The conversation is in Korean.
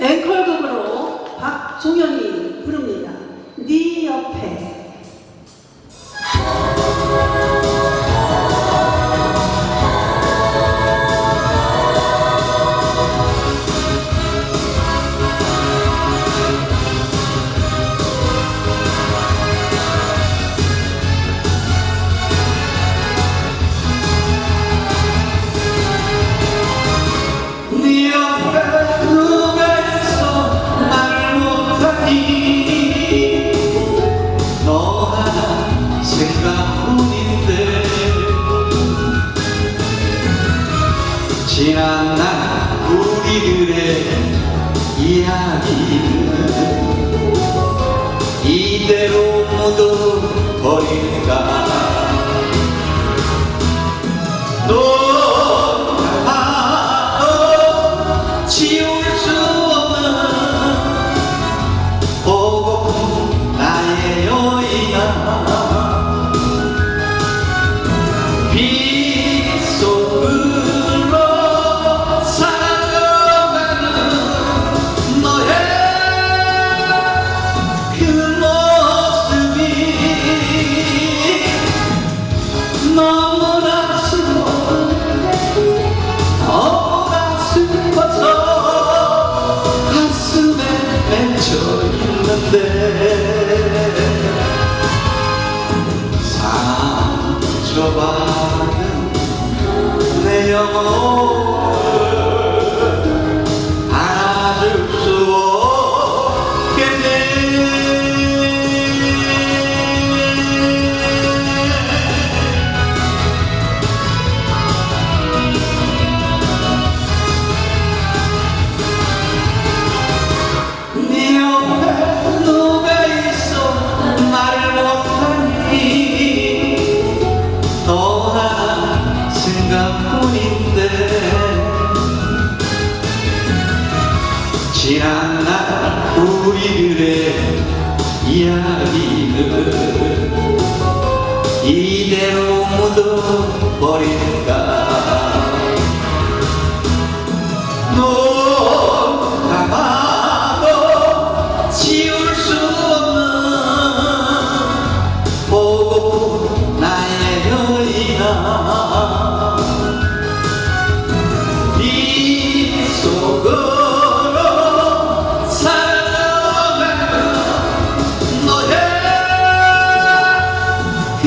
앵콜곡으로 박종현이 부릅니다. 네 옆에 지난 날 우리들의 이야기는 이대로 묻어버릴까? 너 지울 수 없는 보고 나의 여인아 맺혀 있는데 상처받은 내 영혼 지난 날 우리들의 이야기는 이대로 묻어버릴까? 너 가봐도 지울